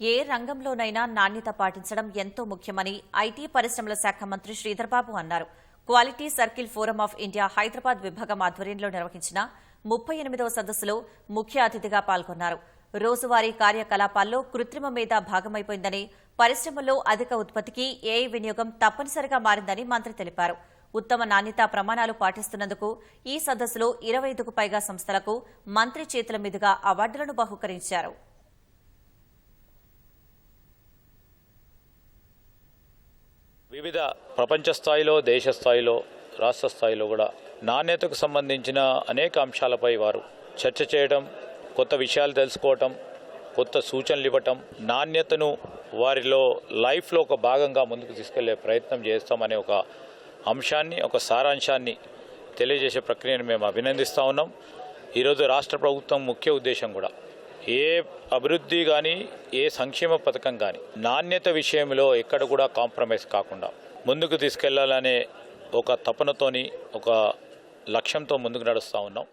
ఏ రంగంలోనైనా నాణ్యత పాటించడం ఎంతో ముఖ్యమని ఐటీ పరిశ్రమల శాఖ మంత్రి శ్రీధర్బాబు అన్నారు. Quality circle forum of India Hyderabad విభాగం ఆధ్వర్యంలో నిర్వహించిన ముప్పై ఎనిమిదవ సదస్సులో ముఖ్య అతిథిగా పాల్గొన్నారు. రోజువారీ కార్యకలాపాల్లో కృత్రిమ మీద భాగమైపోయిందని పరిశ్రమల్లో అధిక ఉత్పత్తికి ఏఐ వినియోగం తప్పనిసరిగా మారిందని మంత్రి తెలిపారు. ఉత్తమ నాణ్యతా ప్రమాణాలు పాటిస్తున్నందుకు ఈ సదస్సులో ఇరవై ఐదుకు పైగా సంస్థలకు మంత్రి చేతుల మీదుగా అవార్డులను బహుకరించారు. వివిధ ప్రపంచ స్థాయిలో దేశ స్థాయిలో రాష్ట్ర స్థాయిలో కూడా నాణ్యతకు సంబంధించిన అనేక అంశాలపై వారు చర్చ చేయడం కొత్త విషయాలు తెలుసుకోవటం కొత్త సూచనలు ఇవ్వటం నాణ్యతను వారిలో లైఫ్లో ఒక భాగంగా ముందుకు తీసుకెళ్ళే ప్రయత్నం చేస్తామనే ఒక అంశాన్ని ఒక సారాంశాన్ని తెలియజేసే ప్రక్రియను మేము అభినందిస్తూ ఉన్నాం. ఈరోజు రాష్ట్ర ప్రభుత్వం ముఖ్య ఉద్దేశం కూడా ఏ అభివృద్ధి కానీ ఏ సంక్షేమ పథకం కానీ నాణ్యత విషయంలో ఎక్కడ కూడా కాంప్రమైజ్ కాకుండా ముందుకు తీసుకెళ్ళాలనే ఒక తపనతోని ఒక లక్ష్యంతో ముందుకు నడుస్తూ ఉన్నాం.